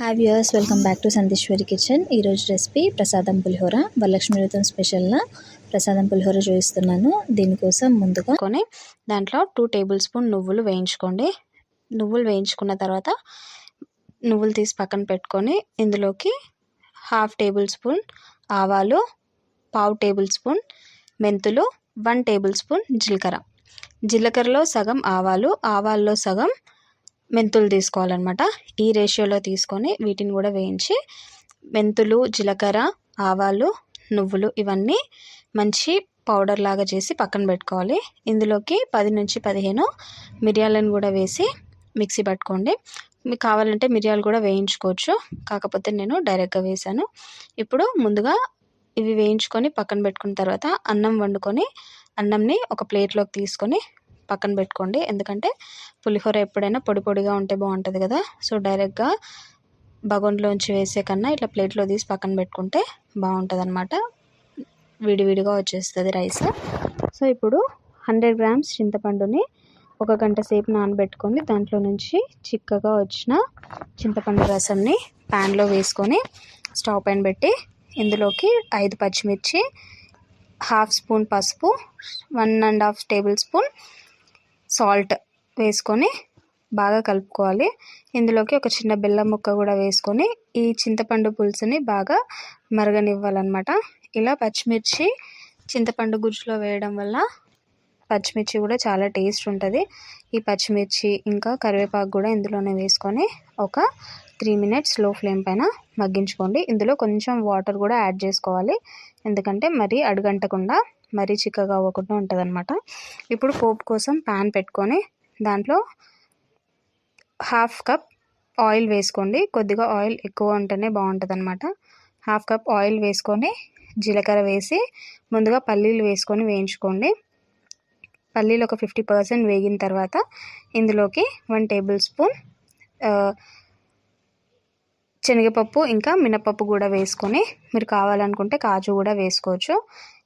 Hi viewers welcome back to Santeshwari kitchen ఈరోజు recipe ప్రసాదం పులిహోర వరలక్ష్మి వ్రతం స్పెషల్గా ప్రసాదం పులిహోర చూపిస్తున్నాను దీనికోసం ముందుగా కొని దాంట్లో టూ టేబుల్ స్పూన్ నువ్వులు వేయించుకోండి. నువ్వులు వేయించుకున్న తర్వాత నువ్వులు తీసి పక్కన పెట్టుకొని ఇందులోకి హాఫ్ టేబుల్ స్పూన్ ఆవాలు పావు టేబుల్ స్పూన్ మెంతులు వన్ టేబుల్ స్పూన్ జీలకర్ర. జీలకర్రలో సగం ఆవాలు ఆవాల్లో సగం మెంతులు తీసుకోవాలన్నమాట. ఈ రేషియోలో తీసుకొని వీటిని కూడా వేయించి మెంతులు జీలకర్ర ఆవాలు నువ్వులు ఇవన్నీ మంచి పౌడర్ లాగా చేసి పక్కన పెట్టుకోవాలి. ఇందులోకి పది నుంచి పదిహేను మిరియాలను కూడా వేసి మిక్సీ పట్టుకోండి. మీకు కావాలంటే మిరియాలు కూడా వేయించుకోవచ్చు. కాకపోతే నేను డైరెక్ట్గా వేసాను ఇప్పుడు ముందుగా ఇవి వేయించుకొని పక్కన పెట్టుకున్న తర్వాత అన్నం వండుకొని అన్నంని ఒక ప్లేట్లోకి తీసుకొని పక్కన పెట్టుకోండి. ఎందుకంటే పులిహోర ఎప్పుడైనా పొడి పొడిగా ఉంటే బాగుంటుంది కదా. సో డైరెక్ట్గా బగోన్లోంచి వేసే కన్నా ఇట్లా ప్లేట్లో తీసి పక్కన పెట్టుకుంటే బాగుంటుంది అనమాట విడివిడిగా వచ్చేస్తుంది రైస్. సో ఇప్పుడు హండ్రెడ్ గ్రామ్స్ చింతపండుని ఒక గంట సేపు నానబెట్టుకొని దాంట్లో నుంచి చిక్కగా వచ్చిన చింతపండు రసంని ప్యాన్లో వేసుకొని స్టవ్ పైన పెట్టి ఇందులోకి ఐదు పచ్చిమిర్చి హాఫ్ స్పూన్ పసుపు one and half tablespoon salt వేసుకొని బాగా కలుపుకోవాలి. ఇందులోకి ఒక చిన్న బెల్లం ముక్క కూడా వేసుకొని ఈ చింతపండు పులుసుని బాగా మరగనివ్వాలన్నమాట. ఇలా పచ్చిమిర్చి చింతపండు గుజ్జులో వేయడం వల్ల పచ్చిమిర్చి కూడా చాలా టేస్ట్ ఉంటుంది. ఈ పచ్చిమిర్చి ఇంకా కరివేపాకు కూడా ఇందులోనే వేసుకొని ఒక త్రీ మినిట్స్లో ఫ్లేమ్ పైన మగ్గించుకోండి. ఇందులో కొంచెం వాటర్ కూడా యాడ్ చేసుకోవాలి. ఎందుకంటే మరీ అడుగంటకుండా మరీ చిక్కగా అవ్వకుండా ఉంటుంది అనమాట ఇప్పుడు పోపు కోసం ప్యాన్ పెట్టుకొని దాంట్లో హాఫ్ కప్ ఆయిల్ వేసుకోండి. కొద్దిగా ఆయిల్ ఎక్కువ ఉంటేనే బాగుంటుంది అనమాట హాఫ్ కప్ ఆయిల్ వేసుకొని జీలకర్ర వేసి ముందుగా పల్లీలు వేసుకొని వేయించుకోండి. పల్లీలు ఒక ఫిఫ్టీ పర్సెంట్ వేగిన తర్వాత ఇందులోకి వన్ టేబుల్ స్పూన్ శనగపప్పు ఇంకా మినపప్పు కూడా వేసుకొని మీరు కావాలనుకుంటే కాజు కూడా వేసుకోవచ్చు.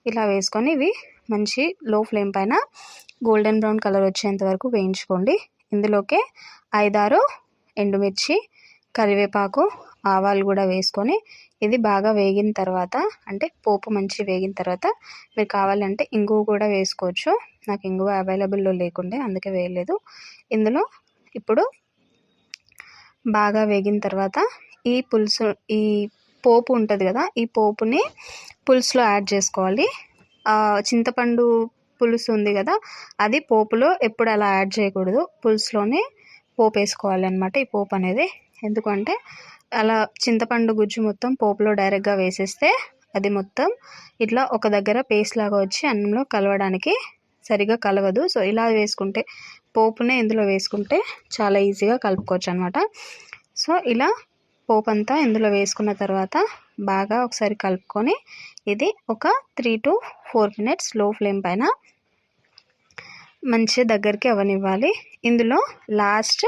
ఇలా వేసుకొని ఇవి మంచి లో ఫ్లేమ్ పైన గోల్డెన్ బ్రౌన్ కలర్ వచ్చేంత వరకు వేయించుకోండి. ఇందులోకే ఐదారు ఎండుమిర్చి కరివేపాకు ఆవాలు కూడా వేసుకొని ఇది బాగా వేగిన తర్వాత అంటే పోపు మంచి వేగిన తర్వాత మీరు కావాలంటే ఇంగువ కూడా వేసుకోవచ్చు. నాకు ఇంగువ అవైలబుల్లో లేకుండే అందుకే వేయలేదు. ఇందులో ఇప్పుడు బాగా వేగిన తర్వాత ఈ పులుసు ఈ పోపు ఉంటుంది కదా ఈ పోపుని పులుసులో యాడ్ చేసుకోవాలి. చింతపండు పులుసు ఉంది కదా అది పోపులో ఎప్పుడు అలా యాడ్ చేయకూడదు. పులుసులోనే పోపు వేసుకోవాలి అనమాట ఈ పోపు అనేది. ఎందుకంటే అలా చింతపండు గుజ్జు మొత్తం పోపులో డైరెక్ట్గా వేసేస్తే అది మొత్తం ఇట్లా ఒక దగ్గర పేస్ట్ లాగా వచ్చి అన్నంలో కలవడానికి సరిగా కలవదు. సో ఇలా వేసుకుంటే పోపునే ఇందులో వేసుకుంటే చాలా ఈజీగా కలుపుకోవచ్చు అనమాట సో ఇలా పోపు అంతా ఇందులో వేసుకున్న తర్వాత బాగా ఒకసారి కలుపుకొని ఇది ఒక త్రీ టు ఫోర్ మినిట్స్లో ఫ్లేమ్ పైన మంచిగా దగ్గరికి అవనివ్వాలి. ఇందులో లాస్ట్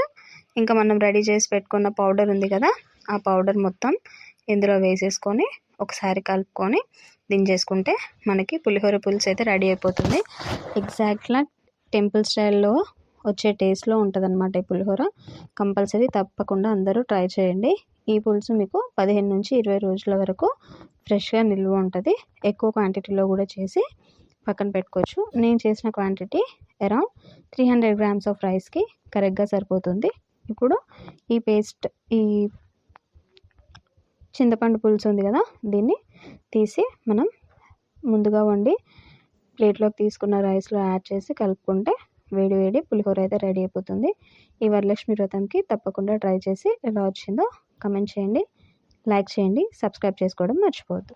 ఇంకా మనం రెడీ చేసి పెట్టుకున్న పౌడర్ ఉంది కదా ఆ పౌడర్ మొత్తం ఇందులో వేసేసుకొని ఒకసారి కలుపుకొని దించేసుకుంటే మనకి పులిహోర పులుసు అయితే రెడీ అయిపోతుంది. ఎగ్జాక్ట్గా టెంపుల్ స్టైల్లో వచ్చే టేస్ట్లో ఉంటుంది అనమాట ఈ పులిహోర. కంపల్సరీ తప్పకుండా అందరూ ట్రై చేయండి. ఈ పులుసు మీకు పదిహేను నుంచి ఇరవై రోజుల వరకు ఫ్రెష్గా నిల్వ ఉంటుంది. ఎక్కువ క్వాంటిటీలో కూడా చేసి పక్కన పెట్టుకోవచ్చు. నేను చేసిన quantity around three hundred grams of రైస్కి కరెక్ట్గా సరిపోతుంది. ఇప్పుడు ఈ పేస్ట్ ఈ చింతపండు పులుసు ఉంది కదా దీన్ని తీసి మనం ముందుగా వండి ప్లేట్లోకి తీసుకున్న రైస్లో యాడ్ చేసి కలుపుకుంటే వేడి వేడి పులిహోర అయితే రెడీ అయిపోతుంది. ఈ వరలక్ష్మి వ్రతంకి తప్పకుండా ట్రై చేసి ఎలా వచ్చిందో కమెంట్ చేయండి లైక్ చేయండి సబ్స్క్రైబ్ చేసుకోవడం మర్చిపోవద్దు.